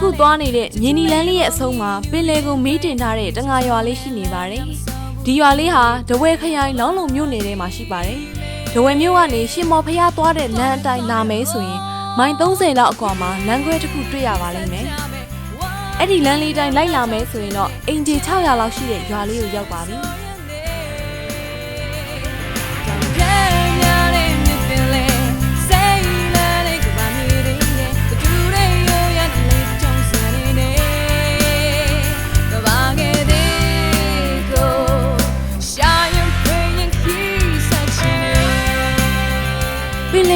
အခုသွားနေတဲ့မြင်းနီလန်းလေးရဲ့အဆုံးမှာပင်လယ်ကိုမေးတင်ထားတဲ့တငါရွာလေးရှိနေပါတယ်။ဒီရွာလေးဟာဒဝဲခရိုင်လောင်းလုံမြို့နယ်ထဲမှာရှိပါတယ်။ဒဝဲမြို့ကနေရှင်မော်ဖျားသွားတဲ့လမ်းအတိုင်းလာမယ်ဆိုရင်မိုင်30လောက်အကွာမှာလမ်းခွဲတစ်ခုတွေ့ရပါလိမ့်မယ်။အဲ့ဒီလမ်းလေးတိုင်းလိုက်လာမယ်ဆိုရင်တော့အင်ဂျီ600လောက်ရှိတဲ့ရွာလေးကိုရောက်ပါပြီ။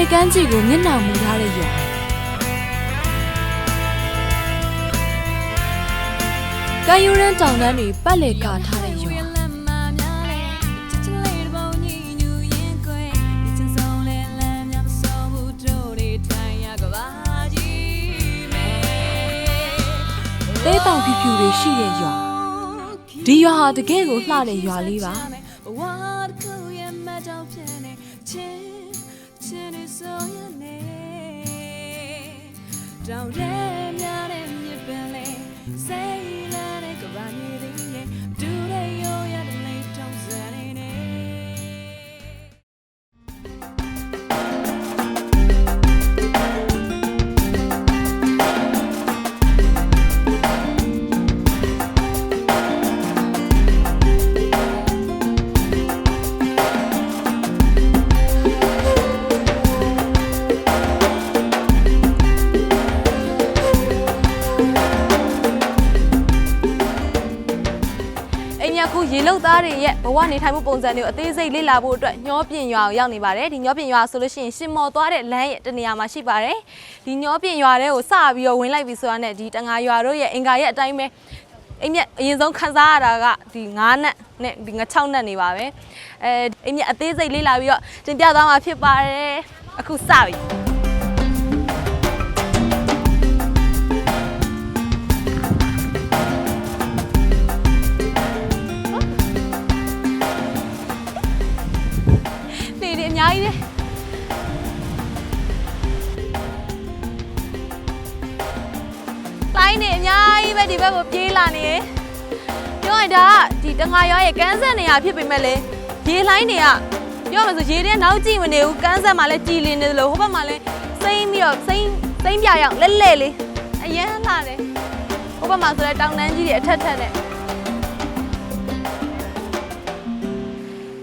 ပင်လေကမ်းခြေကိုမျက်နှာမူထားတဲ့ရွာကမ်းရိုးရမ်းတောင်တန်းတွေပတ်လည်ကာထားတဲ့ရွာတဲတောင်ဖြူဖြူတွေရှိတဲ့ရွာဒီရွာဟာတကယ်ကိုလှတဲ့ရွာလေးပါ ဆိုရနေတောင်ရဲများတဲ့ ဝနေထိုင်မှုပုံစံတွေကိုအသေးစိတ်လေ့လာဖို့အတွက်ညောပြင်ရွာကိုရောက်နေပါတယ်ဒီညောပြင်ရွာဆိုလို့ရှိရင်ရှင်မော်သွားတဲ့လမ်းရဲ့တနေရာမှာရှိပါတယ်ဒီညောပြင်ရွာတဲကိုစပြီးတော့ဝင်လိုက်ပြီဆိုတာနဲ့ဒီတငါရွာတို့ရဲ့အင်္ဂါရဲ့အတိုင်းပဲအိမ်မြအရင်ဆုံးခန်းစားရတာကဒီ9နက်နဲ့ဒီ9 6နက်နေပါပဲအဲအိမ်မြအသေးစိတ်လေ့လာပြီးတော့တင်ပြသွားမှာဖြစ်ပါတယ်အခုစပြီ ငါရွာရဲ့ကန်းဆက်နေရဖြစ်ပေမဲ့လေရေလှိုင်းတွေကပြောမှဆိုရေထဲနောက်ကြည့်မနေဘူးကန်းဆက်မှာလည်းကြည်လင်နေတယ်လို့ဟိုဘက်မှာလည်းစိမ့်ပြီးတော့စိမ့်စိမ့်ပြရောက်လက်လက်လေးအရန်လှတယ်ဟိုဘက်မှာဆိုလည်းတောင်တန်းကြီးတွေအထက်ထက်နဲ့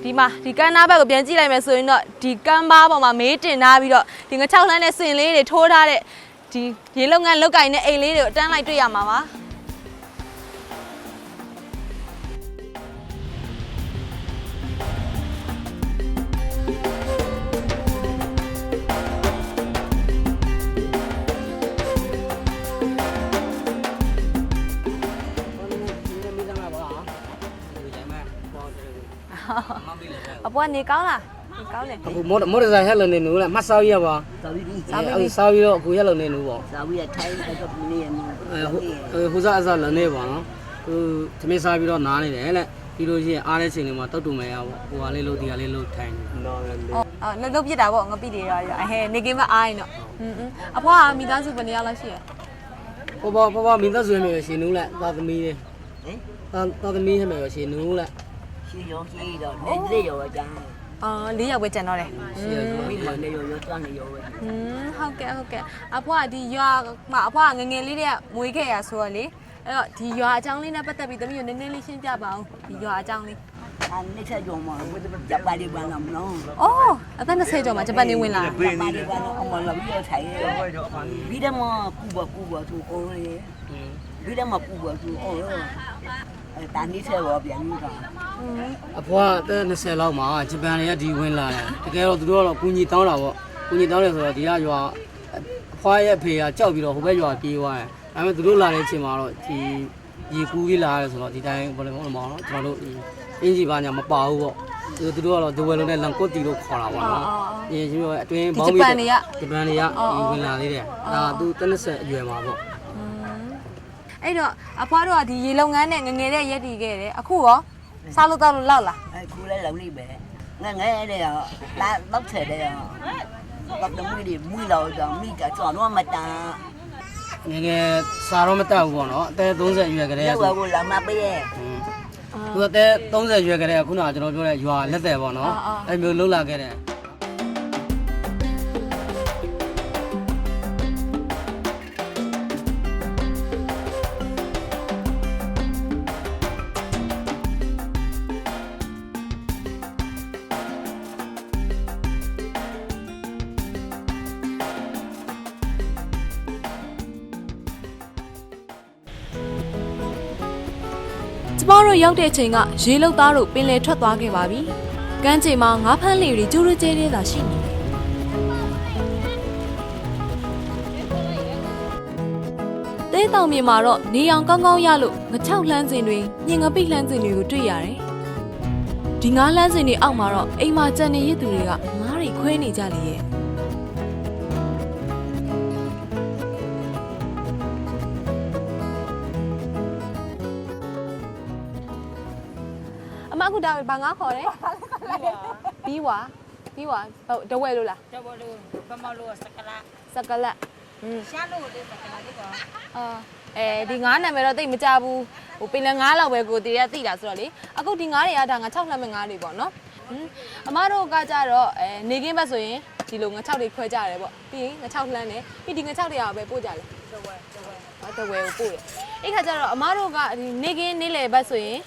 ဒီမှာဒီကမ်းနားဘက်ကိုပြန်ကြည့်လိုက်မယ်ဆိုရင်တော့ဒီကမ်းပါးပေါ်မှာမေးတင်ထားပြီးတော့ဒီငချောက်လှမ်းတဲ့စင်လေးတွေထိုးထားတဲ့ဒီရေလုံငန်းလုတ်ကင်တဲ့အိမ်လေးတွေကိုအတန်းလိုက်တွေ့ရမှာပါ အပွားနေကောင်းလားနေကောင်းတယ်အခုမော်မော်ဒဇာရက်လုံနေနူလားမဆောက်ရပါစာပြီးပြီဆောက်ပြီးဆောက်ပြီးတော့အခုရက်လုံနေနူပေါ့စာပြီးထိုင်းတော့ပြနေရမှာအဲဟိုဟိုစားအစားလုံနေပါနော်သူသမင်းစားပြီးတော့နားနေတယ်လက် ပြီးလို့ရှိရင်အားတဲ့ချိန်လေးမှာတောက်တူမယ်ရပေါ့ဟိုဟာလေးလို့ဒီဟာလေးလို့ထိုင်နေတာနော်လေအော်အော်လှုပ်လှုပ်ပြစ်တာပေါ့ငပိတွေရောအဟဲနေကင်းမအားရင်တော့อืมအဖွားကမိသားစုဘယ်နှစ်ယောက်လောက်ရှိရပေါ်ပေါ်ပေါ်ပေါ်မင်းသက်ဆွေးမယ်ပဲရှင်နူးလက်သာသမီးလေးဟင်သာသာသမီးဟဲ့မယ်ပဲရှင်နူးလက်ရှိရောရှိတော့နေနေရောကြမ်းအော်၄ယောက်ပဲကျန်တော့တယ်ရှိရောမိမနေရောရောတန်းနေရောပဲဟင်းဟုတ်ကဲ့ဟုတ်ကဲ့အဖွားကဒီရွာမှာအဖွားငငယ်လေးတွေကမွေးခဲ့ရဆိုတော့လေ အဲ့တော့ဒီရွာအကြောင်းလေးနဲ့ပတ်သက်ပြီးသမီးကိုနည်းနည်းလေးရှင်းပြပါအောင်ဒီရွာအကြောင်းလေးအနေချက်ကြောမှာဘယ်လိုကြပါလိမ့်မလားမနော်အော်အသက်20ကျော်မှာဂျပန်နေဝင်လာတယ်ကြပါလိမ့်မလားအမလာပြီးတော့ထိုင်ရပြီးတော့မှပူပါပူပါသူအော်ရပြီးတော့မှပူပါသူအော်ရအဲတန်နေချက်ရောပြန်ပြီးတော့အဖွားအသက်20လောက်မှာဂျပန်တွေကဒီဝင်လာတယ်တကယ်တော့သူတို့ကတော့ကုညီတောင်းတာပေါ့ကုညီတောင်းတယ်ဆိုတော့ဒီကရွာအဖွားရဲ့အဖေကကြောက်ပြီးတော့ဟိုဘက်ရွာပြေးသွားတယ်အဲ ဒါပေမဲ့သူတို့လာတဲ့အချိန်မှာတော့ဒီရေကူးကြီးလာရတယ်ဆိုတော့ဒီတိုင်းဘယ်လိုမှမအောင်တော့ကျွန်တော်တို့အင်ဂျီဘာညာမပါဘူးပေါ့သူသူတို့ကတော့ဒဝဲလုံးနဲ့လန်ကွတ်တီလို့ခေါ်တာပေါ့နော်အင်းရှင်ပြောအတွင်းဘောင်းဂျပန်တွေကဝင်လာသေးတယ်ဒါသူတနက်ဆက်အရွယ်မှာပေါ့အဲ့တော့အဖွားတို့ကဒီရေလုပ်ငန်းနဲ့ငငယ်တဲ့ရက်တည်ခဲ့တယ်အခုရောစားလို့တောက်လို့လောက်လားအခုလည်းလုံနေပဲငငယ်တဲ့ရောလာတော့ထဲတဲ့ရောတော့တမွေးတွေမွေးလောက်တော့မိတာကျွန်တော်မတန် ငယ်ငယ်စားတော့မတက်ဘူးပေါ့နော်အသက်30အရွယ်ကလေးရောက်ဆိုကိုလာမပေးရဲ့သူအသက်30ရွယ်ကလေးကခုနကကျွန်တော်ပြောတဲ့ရွာလက်တယ်ပေါ့နော်အဲ့မျိုးလှုပ်လာခဲ့တ ကျမတို့ရောက်တဲ့အချိန်ကရေလုတ်သားတို့ပင်လယ်ထွက်သွားခဲ့ပါပြီကမ်းခြေမှာငါးဖမ်းလေတွေကျူးရကျဲသေးတာရှိနေတယ်တဲတောင်မြေမှာတော့နေအောင်ကောင်းကောင်းရလို့ငချောက်လှမ်းစင်တွေညင်ငပိလှမ်းစင်တွေကိုတွေ့ရတယ်ဒီငါးလှမ်းစင်တွေအောက်မှာတော့အိမ်မှာကြံနေရသူတွေကငါးတွေခွဲနေကြလေရဲ့ ဒါဘာငါခေါ်တယ်ပြီးွာပြီးွာဟုတ်တဝဲလို့လားတော့ဘလို့ပမလို့စကလာစကလက်อืมရှာလို့လေစကလာဒီကောအာအဲဒီငါးနာမည်တော့တိတ်မကြဘူးဟိုပင်လယ်ငါးလောက်ပဲကိုတည်ရသိတာဆိုတော့လေအခုဒီငါးတွေကဒါငါ6လှမ်းမဲ့ငါးတွေပေါ့နော်ဟင်းအမတို့ကကြတော့အဲနေကင်းဘက်ဆိုရင်ဒီလိုငါ6တွေခွဲကြရတယ်ပေါ့ပြီးရင်ငါ6လှမ်းတယ်ပြီးဒီငါ6တွေကပဲပို့ကြတယ်တဝဲတဝဲဟာတဝဲကိုပို့တယ်အဲ့ခါကျတော့အမတို့ကဒီနေကင်းနေလေဘက်ဆိုရင်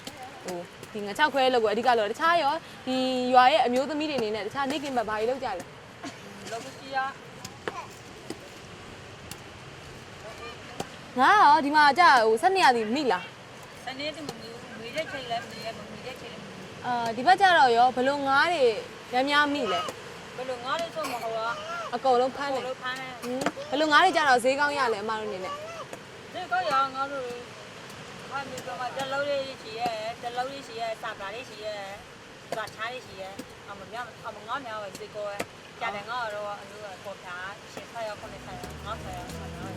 ဟို ဒီငါ6ခွဲလို့ကိုအဓိကလို့တခြားရောဒီရွာရဲ့အမျိုးသမီးတွေအနေနဲ့တခြားနေကင်းဘက်ဘာတွေလုပ်ကြလဲလောကစီယာငါရောဒီမှာကြာဟိုဆက်နေရသည်မိလားစနေတမမီမီတဲ့ချိန်လဲမီရဲ့မမီတဲ့ချိန်လဲအာဒီဘက်ကျတော့ရောဘလို့ငားတွေများများမိလဲဘလို့ငါလေးဆိုမဟုတ်လားအကုန်လုံးဖမ်းတယ်လို့ဖမ်းတယ်ဟင်းဘလို့ငားတွေကျတော့ဈေးကောင်းရလဲအမတို့အနေနဲ့ဒီကောရငါတို့ ဟာမီကမတလုံးလေးရှိရဲ့တလုံးလေးရှိရဲ့စာပါလေးရှိရဲ့စာချားလေးရှိရဲ့အမမြအမငါမြောက်ဒီကောကြတယ်ငါတော့အလူပေါ်ဖြာရှင်းဖတ်ရခုနှစ်ဆိုင်ငါဆိုင်ရဆန္ဒရ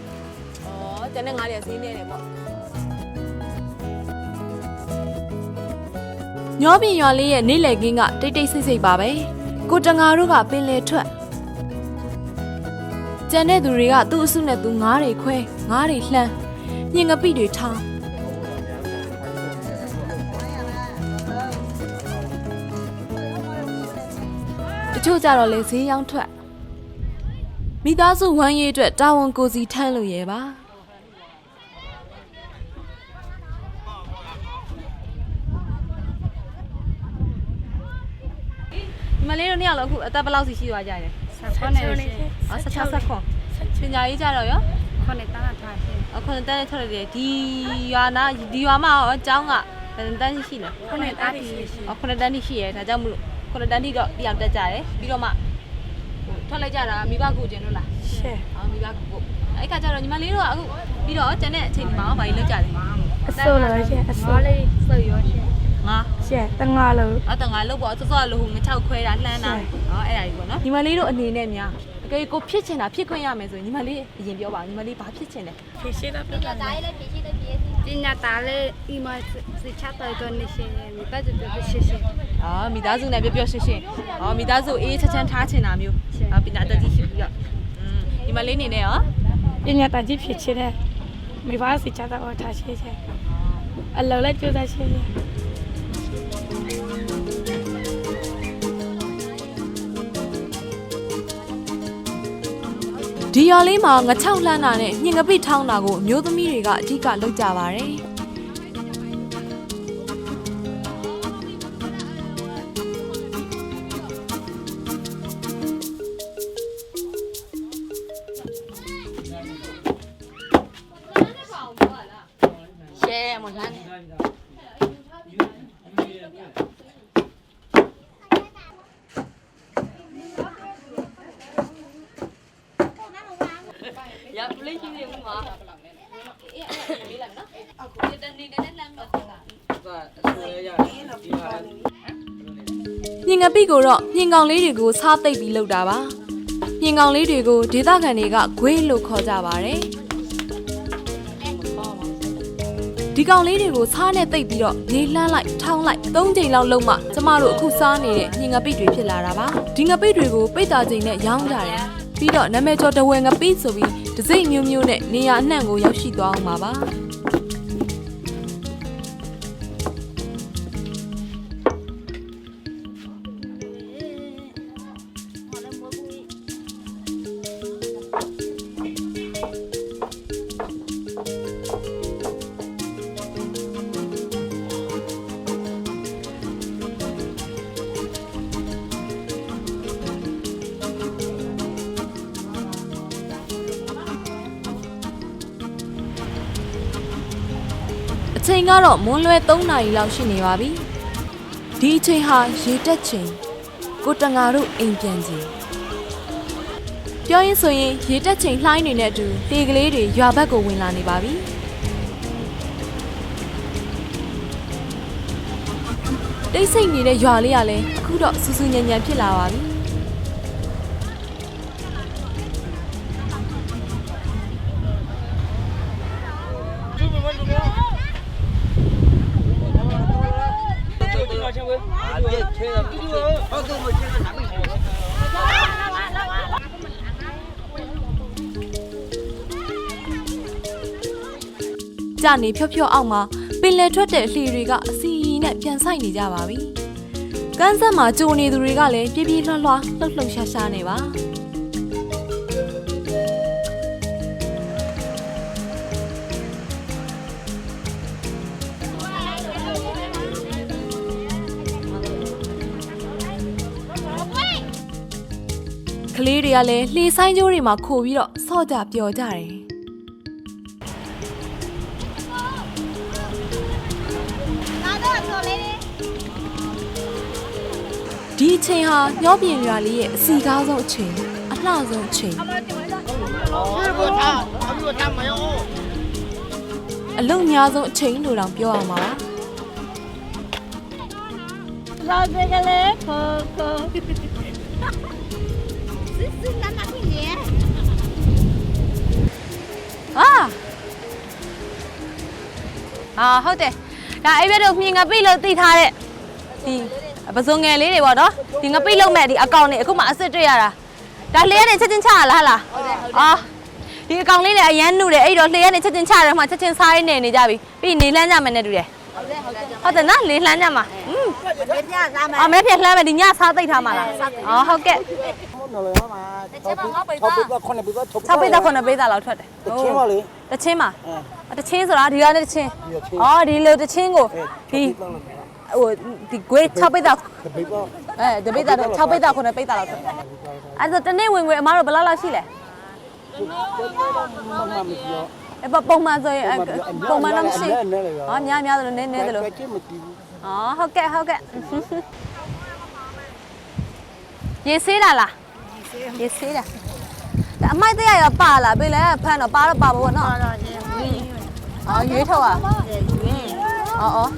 ဩကျန်တဲ့ငားတွေဈေးနေတယ်ပေါ့ညောပြင်ရွာလေးရဲ့နေလေကင်းကတိတ်တိတ်ဆိတ်ဆိတ်ပါပဲကိုတငါတို့ကပင်လေထွက်ကျန်တဲ့သူတွေကသူ့အစုနဲ့သူငားတွေခွဲငားတွေလှမ်းညင်ငပိတွေထောင်း ချို့ကြတော့လေဈေးရောင်းထွက်မိသားစုဝမ်းရေးအတွက်တာဝန်ကိုစီထမ်းလို့ရဲပါဒီမလေးတို့နှစ်ယောက်လုံးအခုအသက်ဘယ်လောက်စီရှိသွားကြလဲ ဆက်နေရှိ အော်16ဆက်ခွန်ပညာရေးကြတော့ရော ခုနှစ်တန်းထားရှိ အခုတန်းနဲ့ထွက်ရတယ်ဒီရွာနာဒီရွာမှာရောအเจ้าကဘယ်တန်းရှိရှိလဲ ခုနှစ်တန်းရှိ အော်ခုနှစ်တန်းထိရှိရဲဒါကြောင့်မလို့ ခုနှစ်တန်းထိတော့ပြောင်းတက်ကြတယ်ပြီးတော့မှဟိုထွက်လိုက်ကြတာမိဘကူကျင်လို့လားရှယ်အော်မိဘကူကိုအဲ့ခါကျတော့ညီမလေးတို့ကအခုပြီးတော့ကျန်တဲ့အချိန်ဒီမှာရောဘာကြီးလုပ်ကြလဲအစိုးလို့ရှင်အစိုးလေးစေရောရှယ်ငါရှင်တငါလို့အတငါလုပ်ပေါ့စောစောလို့ဟိုငချောက်ခွဲတာလှမ်းတာဟောအဲ့ဒါကြီးပေါ့နော်ညီမလေးတို့အနေနဲ့များ အကေကိုဖြစ်ချင်တာဖြစ်ခွင့်ရမယ်ဆိုရင်ညီမလေးအရင်ပြောပါညီမလေးဘာဖြစ်ချင်လဲဖြည့်ရှိတော့ပြတာဒါလည်းဖြည့်ရှိတယ်ဖြည့်ရှိပညာသားလည်းဒီမှာစချတဲ့တော့နေရှင်မိဘတို့ပြရှိရှင်အော်မိသားစုနဲ့ပျော်ပျော်ရွှင်ရွှင်အော်မိသားစုအေးချမ်းချမ်းထားချင်တာမျိုးအော်ပညာတတ်ကြီးရှိပြီးတော့อืมညီမလေးအနေနဲ့ရောပညာသားကြီးဖြစ်ချင်တယ်မိဘစချတဲ့ထားရှိရှင်အ ဒီရွာလေးမှာငချောက်လှမ်းတာနဲ့ညင်ငပိထောင်းတာကိုအမျိုးသမီးတွေကအဓိကလုပ်ကြပါတယ် ရပလေးကြီးနေဦးမှာအေးအဲ့ဒါလေးလိုက်နော်အခုတနေ့တနေ့လမ်းတော့ဆိုတာဒါအဆွဲရတယ်ဒီမှာညင်ငပိကိုတော့ညင်ကောင်လေးတွေကိုစားသိပ်ပြီးလုပ်တာပါညင်ကောင်လေးတွေကိုဒေသခံတွေကဂွေးလို့ခေါ်ကြပါတယ်ဒီကောင်လေးတွေကိုစားနဲ့သိပ်ပြီးတော့နေလှမ်းလိုက်ထောင်းလိုက်သုံးချိန်လောက်လုံးမှကျမတို့အခုစားနေတဲ့ညင်ငပိတွေဖြစ်လာတာပါဒီငပိတွေကိုပိတ်တာချိန်နဲ့ရောင်းကြတယ်ပြီးတော့နာမည်ကျော်တဝယ်ငပိဆိုပြီး ဒစိမ့်မျိုးမျိုးနဲ့နေရာအနှံ့ကိုရောက်ရှိသွားအောင်ပါပါ ချိန်ကတော့မွန်းလွဲ3နာရီလောက်ရှိနေပါပြီဒီအချိန်ဟာရေတက်ချိန်ကိုတငါတို့အိမ်ပြန်ချိန်ပြောရင်ဆိုရင်ရေတက်ချိန်လှိုင်းနေတဲ့အတူတေကလေးတွေရွာဘက်ကိုဝင်လာနေပါပြီတိတ်ဆိတ်နေတဲ့ရွာလေးကလည်းအခုတော့စူးစူးညံ့ညံ့ဖြစ်လာပါပြီ ကြနေဖြော့ဖြော့အောက်မှာပင်လယ်ထွက်တဲ့လှေတွေကအစီအီနဲ့ပြန်ဆိုင်နေကြပါပြီ။ကန်းဆက်မှာကြိုနေသူတွေကလည်းပြေးပြေးလွှားလွှားလှုပ်လှုပ်ရှားရှားနေပါ လေးတွေကလည်းလှေဆိုင်ကျိုးတွေမှာခိုပြီးတော့ဆော့ကြပျော်ကြတယ်ဒီအချိန်ဟာညောပြင်ရွာလေးရဲ့အစီကားဆုံးအချိန်အလှဆုံးအချိန်အလုံများဆုံးအချိန်လို့တောင်ပြောရမှာပါလာစကလေးခေါ်ခေါ် ဟာအာဟုတ်တယ်ဒါအဲ့ဘက်တော့မြင်ငပိလို့တည်ထားတဲ့ဒီပစုံငယ်လေးတွေပေါ့နော်ဒီငပိလုံးမဲ့ဒီအကောင့်တွေအခုမှအစ်စ်တွေ့ရတာဒါလှည့်ရနေချက်ချင်းချရလားဟလားအာဒီအကောင့်လေးတွေအရန်နုတယ်အဲ့တော့လှည့်ရနေချက်ချင်းချရမှချက်ချင်းစားရနေနေကြပြီပြီးနေလှမ်းကြမယ်နဲ့တူတယ်ဟုတ်တယ်နော်လေလှမ်းကြမှာอืมပြပြစားမယ်အမဲပြန်လှမ်းမယ်ဒီညစားသိပ်ထားမှာလားအော်ဟုတ်ကဲ့ နော်လေမှာ6ပိတ်6ပိတ်က9ပိတ်က6 6ပိတ်တာ9ပိတ်တာလောက်ထွက်တယ်တချင်းပါလေတချင်းမှာတချင်းဆိုတာဒီကနေ့တချင်းဒီချင်းအော်ဒီလိုတချင်းကိုဒီဟိုဒီဂွေး6ပိတ်တာတပိတ်ပါအဲတပိတ်တာ6ပိတ်တာ9ပိတ်တာလောက်ထွက်တယ်အဲ့ဒါတနေ့ဝင်ဝင်အမားတို့ဘယ်လောက်လောက်ရှိလဲမမမပြောအဲ့ပပုံမှန်ဆိုရင်အဲ့ပုံမှန်တော့မရှိဟောများများသလိုနည်းနည်းသလိုကချင်းမတီးဘူးအော်ဟုတ်ကဲ့ဟုတ်ကဲ့ရေဆေးလာလား ရေဆေးတာဒါအမိုက်တရားရောပါလားပြင်လဲဖမ်းတော့ပါတော့ပါဘောနော်အော်ရွေးထုတ်อ่ะအော်အော်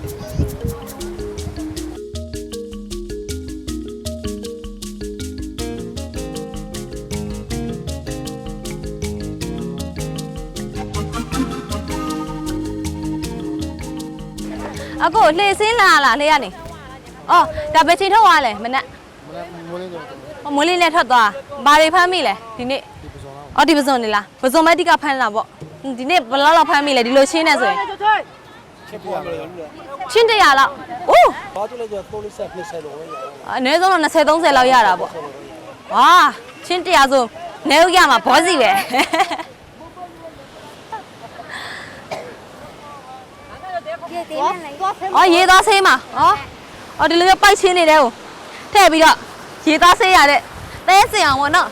အကိုလှေစင်းလာလားလှေရနေအော်ဒါပဲချိန်ထုတ်သွားလဲမနဲ့မလေးတော့ဟို မွေးလေးနဲ့ထွက်သွားဘာတွေဖမ်းမိလဲဒီနေ့အော်ဒီပစုံနေလားပစုံမက်တိကဖမ်းလာပေါ့ဟွန်းဒီနေ့ဘယ်လောက်လောက်ဖမ်းမိလဲဒီလိုရှင်းနေဆိုရင်ချက်ပြရမယ်ချင်းတရာလောက်အိုးဘာကြလဲဆိုပိုလစ်ဆက်20လို့ရအနည်းဆုံးတော့20 30လောက်ရတာပေါ့ဟာချင်းတရာဆိုနေဦးရမှာဘောစီပဲအော်ရေသားဆေးမှာဟောအော်ဒီလိုပိုက်ချင်းနေတယ်ဟိုထည့်ပြီးတော့ ရေသားဆေးရတဲ့သဲစင်အောင်ပေါ့နော်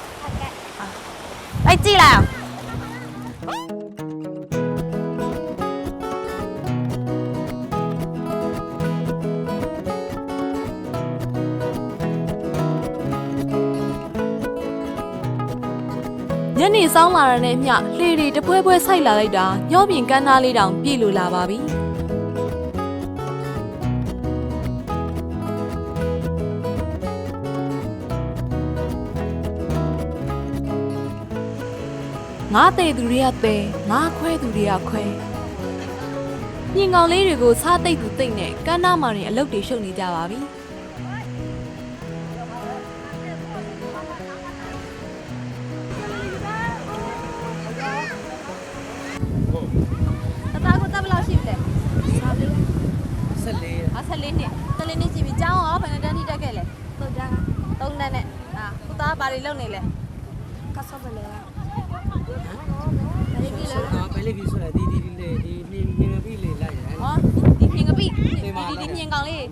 လိုက်ကြည့်လိုက်အောင်ညနေဆောင်လာတဲ့နဲ့မျှလှေတွေတပွဲပွဲဆိုက်လာလိုက်တာညောပြင်ကန်းသားလေးတောင်ပြည့်လိုလာပါပြီ ငါတဲ့သူတွေကတဲ့ငါခွဲသူတွေကခွဲညင်ကောင်လေးတွေကိုစားတိတ်သူတိတ်နဲ့ကန်းသားမာရင်အလုတ်တွေရှုပ်နေကြပါပြီတသားကိုတက်ဘယ်လောက်ရှိပြီလဲစားလေးဆက်လေးအဆက်လေးနှစ်ဆက်လေးနှစ်ရှိပြီကျောင်းရောဘယ်နဲ့တန်းထိတက်ခဲ့လဲတော့ဒါသုံးတန်းနဲ့ဟာကိုသားဘာတွေလုပ်နေလဲကဆော့ပလေ ကဘာတွေပြီးလဲအာပဲလေးပြီးဆိုရဒီဒီလေးဒီနေနေပြီးလေးလိုက်ရတယ်ဟောဒီပြင်ကပိဒီပြင်ပါလိုက်ဒီပြင်ကောင်လေး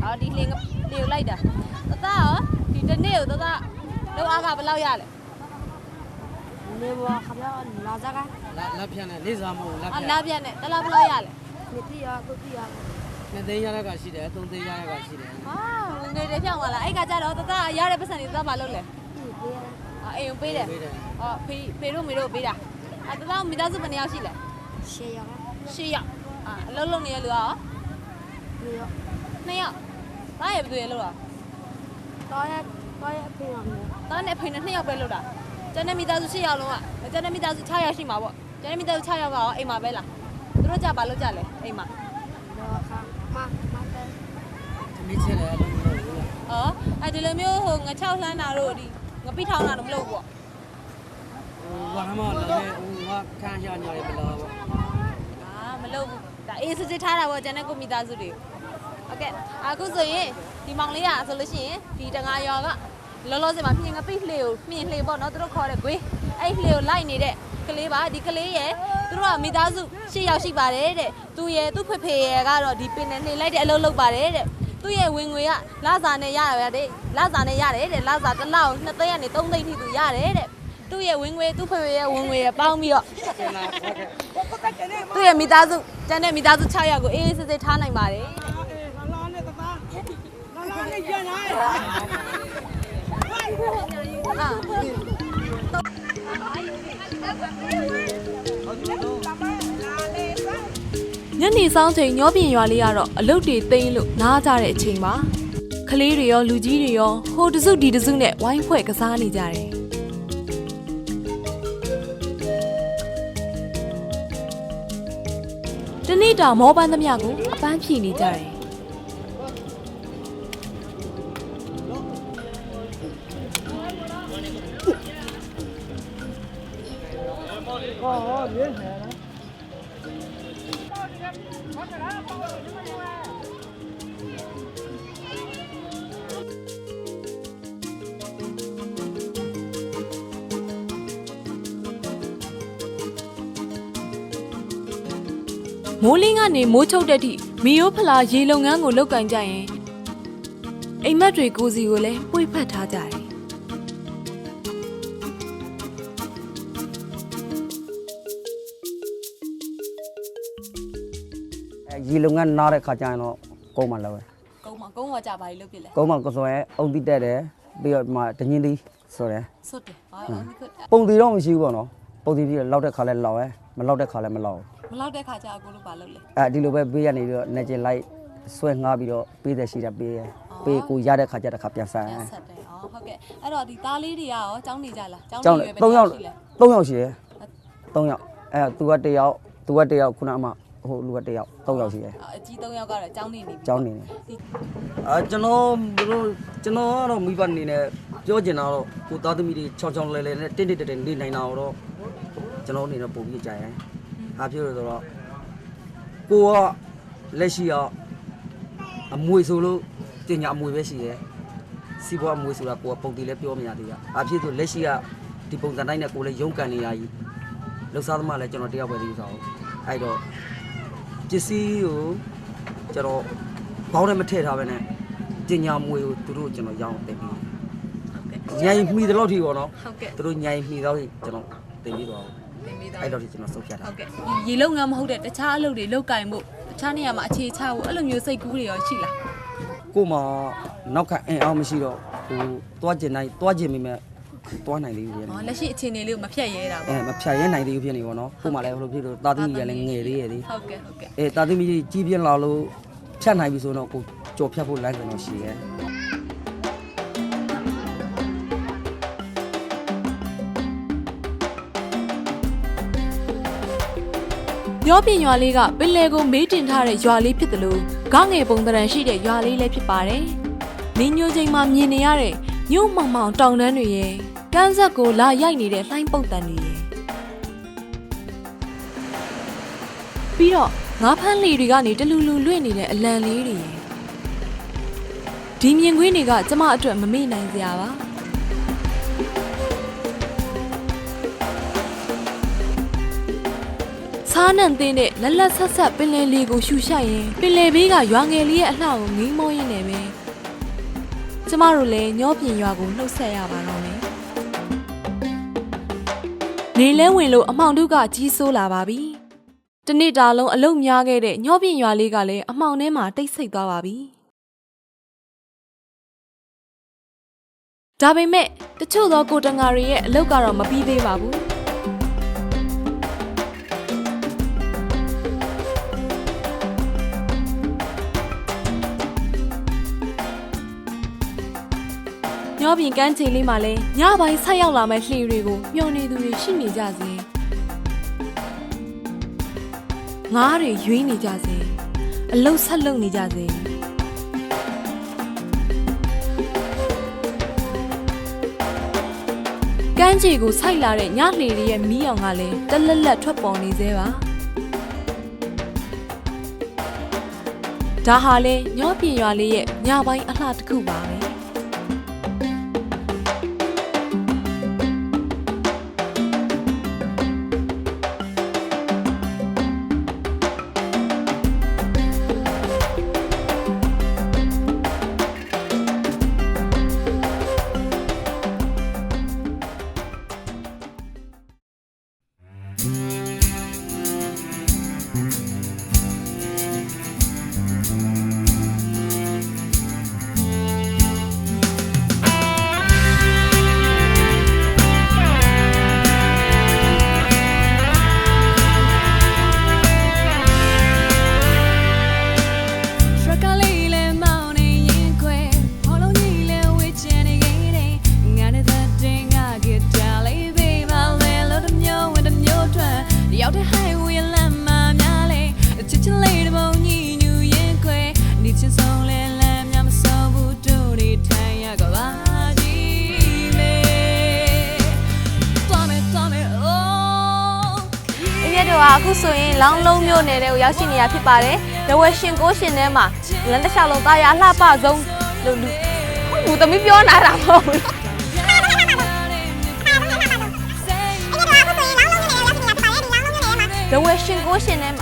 ဟောဒီလင်ကလေးကိုလိုက်တာတသားရောဒီတစ်နေ့ကိုတသားလောက်အားကဘယ်လောက်ရလဲနေဘောခပြောလာကြကလာလာပြန်တယ်လေးစားမဟုတ်လာအပြန်လားပြန်နဲ့တလားဘယ်လောက်ရလဲနေတိရကိုတိရနှစ်သိန်းရတဲ့ကရှိတယ်သုံးသိန်းရတဲ့ကရှိတယ်ဟာဝင်ငယ်တွေဖြောင်းသွားလားအဲ့ကကြတော့တသားရတဲ့ပတ်စံတွေတသားဘာလုပ်လဲဒီပေးရ အာအိမ်ကိုပေးတယ်ပေးတယ်ဟောဖေးဖေးတို့မေတို့ပေးတာအဲတသားမိသားစုဘယ်နှစ်ယောက်ရှိလဲရှေရကရှစ်ယောက်အာအလုံးလုံးနေရလူရောနေရနှစ်ယောက်ဘာရဘယ်သူရလို့လားတော့ရတော့ရပြင်ရမယ်တားနဲ့ဖေနဲ့နှစ်ယောက်ပဲလို့လားကျန်တဲ့မိသားစုရှစ်ယောက်လုံးကကျန်တဲ့မိသားစု6ယောက်ရှိမှာပေါ့ကျန်တဲ့မိသားစု6ယောက်ကရောအိမ်မှာပဲလားသူတို့ကြဘာလို့ကြလဲအိမ်မှာတော့ခါမမတဲ့သမီးချက်လည်းလုံးလုံးဘူးလားဟောအဲဒီလိုမျိုးဟိုငချောက်လှမ်းတာတို့ဒီ ငပိထောင်းတာတို့မလုပ်ဘူးပေါ့ဟိုဘာမှလည်းဟိုငါခံရညာရပလားပေါ့အာမလုပ်ဘူးဒါအေးစစ်စစ်ထားတာပေါ့ကျန်တဲ့ကိုမိသားစုတွေဟုတ်ကဲ့အခုဆိုရင်ဒီမောင်လေးကဆိုလို့ရှိရင်ဒီတငါရောကလောလောဆယ်မှာမြင်ငပိလှေကိုမြင်လှေပေါ့နော်သူတို့ခေါ်တဲ့ဂွေးအဲ့လှေကိုလိုက်နေတဲ့ကလေးပါဒီကလေးရဲ့သူတို့ကမိသားစု၈ယောက်ရှိပါတယ်တဲ့သူရဲ့သူ့ဖေဖေရဲ့ကတော့ဒီပင်နဲ့နှိလိုက်တဲ့အလုပ်လုပ်ပါတယ်တဲ့ သူ့ရဲ့ဝင်ငွေကလစာနဲ့ရရတယ်လစာနဲ့ရတယ်တဲ့လစာတစ်လောက်2သိန်းကနေ3သိန်းထိသူရတယ်တဲ့သူ့ရဲ့ဝင်ငွေသူ့ဖေဖေရဲ့ဝင်ငွေရပေါင်းပြီးတော့သူ့ရဲ့မိသားစုကျန်တဲ့မိသားစု6ယောက်ကိုအေးအေးဆေးဆေးထားနိုင်ပါတယ်အာ ညနေဆောင်ချိန်ညောပြင်ရွာလေးကတော့အလုတ်တွေသိမ်းလို့နားကြတဲ့အချိန်ပါကလေးတွေရောလူကြီးတွေရောဟိုတစုဒီတစုနဲ့ဝိုင်းဖွဲ့ကစားနေကြတယ်တနေ့တာမောပန်းသမျှကိုအပန်းဖြေနေကြတယ် မိုးလင်းကနေမိုးချုပ်တဲ့ထိမီယိုဖလာရေလုပ်ငန်းကိုလုပ်ကင်ကြရင်အိမ်မက်တွေကိုစီကိုလည်းပွေဖက်ထားကြတယ် အဲရေလုံငန်းနားတဲ့ခါကျရင်တော့ကုန်းမှလည်းပဲကုန်းမကုန်းဝကြပါလေလုပ်ပြလဲကုန်းမှကိုဆိုရဲအုံတိတက်တယ်ပြီးတော့ဒီမှာတညင်းသီးဆိုရဲစွတ်တယ်ဟာအခုပုံတီတော့မရှိဘူးပေါ့နော်ပုံတီပြီးတော့လောက်တဲ့ခါလဲလောက်ရဲမလောက်တဲ့ခါလဲမလောက်ဘူးမလောက်တဲ့ခါကျအကိုလို့ပါလုပ်လဲအဲဒီလိုပဲပေးရနေပြီးတော့နေကျင်လိုက်ဆွဲငှားပြီးတော့ပေးတဲ့ရှိတာပေးရပေးကိုရတဲ့ခါကျတဲ့ခါပြန်ဆန်းပြန်ဆက်တယ်အော်ဟုတ်ကဲ့အဲ့တော့ဒီသားလေးတွေကရောចောင်းနေကြလားចောင်းကျောင်းနေလေရွယ်ပဲ3ယောက်ရှိလဲ3ယောက်ရှိရဲ3ယောက်အဲသူက1ယောက်သူက1ယောက်ခုနကမှ ဟိုလူက1ယောက်3ယောက်ရှိရဲအကြီး3ယောက်ကတော့ចောင်းနေနေပြီကျောင်းနေနေဒီအာကျွန်တော်ဘလို့ကျွန်တော်ကတော့မိဘအနေနဲ့ပြောချင်တာတော့ကိုသားသမီးတွေချောင်းချောင်းလဲလဲနဲ့တင်းတင်းတက်တက်နေနိုင်တာတော့ကျွန်တော်အနေနဲ့ပုံပြီးကြရင်အားပြောရတော့ကိုကလက်ရှိကအမွေဆိုလို့တင်ညာအမွေပဲရှိရဲစီဘွားအမွေဆိုတာကိုကပုံတီလဲပြောမရသေးရအားဖြစ်ဆိုလက်ရှိကဒီပုံစံတိုင်းနဲ့ကိုလည်းရုန်းကန်နေရကြီးလှူစားသမားလည်းကျွန်တော်တယောက်ပဲသိစားအောင်အဲ့တော့ ပစ္စည်းကိုကျွန်တော်ဘောင်းထဲမထည့်ထားပဲနဲ့တင်ညာမွေကိုသူတို့ကျွန်တော်ရောင်းတင်ပြီးဟုတ်ကဲ့ညင်မှီတဲ့လောက်ထိပေါ့နော်ဟုတ်ကဲ့သူတို့ညင်မှီတော့ကျွန်တော်တင်ပြီးတော့နေမိသားအဲ့တော့ဒီကျွန်တော်ဆုံးဖြတ်တာဟုတ်ကဲ့ဒီရေလုံငန်းမဟုတ်တဲ့တခြားအလုပ်တွေလုပ်ကင်ဖို့တခြားနေရာမှာအခြေချဖို့အဲ့လိုမျိုးစိတ်ကူးတွေရောရှိလားကို့မှာနောက်ခအင်အောင်မရှိတော့ဟိုတွားကျင်တိုင်းတွားကျင်မိမဲ့ သွားနိုင်သေးဘူးဗျာဟောလက်ရှိအခြေအနေလေးကိုမဖြတ်ရဲတာအဲပေါ့မဖြတ်ရဲနိုင်သေးဘူးဖြစ်နေပေါ့နော်ကို့မှာလည်းဘယ်လိုဖြစ်လို့တာသမီကြီးကလည်းငယ်သေးရဲ့လေဟုတ်ကဲ့ဟုတ်ကဲ့အဲတာသမီကြီးကြီးပြင်းလာလို့ဖြတ်နိုင်ပြီဆိုတော့ကိုကြော်ဖြတ်ဖို့လမ်းကြတော့ရှိရဲ့ညောပြင်ရွာလေးကပင်လယ်ကိုမေးတင်ထားတဲ့ရွာလေးဖြစ်တယ်လို့ဂငယ်ပုံတရံရှိတဲ့ရွာလေးလည်းဖြစ်ပါတယ်။နေညိုချိန်မှာမြင်နေရတဲ့ ညို့မောင်မောင်တောင်တန်းတွေရဲ့ကန်းဆက်ကိုလာရိုက်နေတဲ့လှိုင်းပုတ်တန်တွေရဲ့ပြီးတော့ငါးဖမ်းလီတွေကနေတလူလူလွင့်နေတဲ့အလံလေးတွေရဲ့ဒီမြင်ကွင်းတွေကကျမအတွက်မမေ့နိုင်စရာပါ။စားနှံသင်းတဲ့လက်လက်ဆက်ဆက်ပင်လယ်လေးကိုရှူရှိုက်ရင်ပင်လယ်ဘေးကရွာငယ်လေးရဲ့အလှကိုငိမ့်မောရင်းနေပဲ ကျမတို့လည်းညောပြင်ရွာကိုနှုတ်ဆက်ရပါတော့မယ်နေလဲဝင်လို့အမောင်တို့ကကြီးစိုးလာပါပြီတနေ့တာလုံးအလုတ်များခဲ့တဲ့ညောပြင်ရွာလေးကလည်းအမောင်ထဲမှာတိတ်ဆိတ်သွားပါပြီဒါပေမဲ့တချို့သောကိုတငါတွေရဲ့အလုတ်ကတော့မပြီးသေးပါဘူး ညောပြင်ကန်းချိန်လေးမှာလဲညပိုင်းဆက်ရောက်လာမဲ့လှေတွေကိုမျောနေသူတွေရှိနေကြစေငားတွေရွေးနေကြစေအလုတ်ဆက်လုပ်နေကြစေကန်းချီကိုဆိုက်လာတဲ့ညလှေတွေရဲ့မီးအောင်ကလည်းတလက်လက်ထွက်ပေါ်နေသေးပါဒါဟာလေညောပြင်ရွာလေးရဲ့ညပိုင်းအလှတစ်ခုပါပဲ အရက်တို့ကအခုဆိုရင်လောင်းလုံးမျိုးနယ်တဲ့ကိုရောက်ရှိနေတာဖြစ်ပါတယ်။ဒဝဲရှင်ကိုရှင်ထဲမှာလမ်းတစ်လျှောက်လုံးသားရအလှပဆုံးလို့လူဟုတ်ဘူးသမီးပြောနာတာမဟုတ်ဘူး။ဒဝဲရှင်ကိုရှင်ထဲမှာ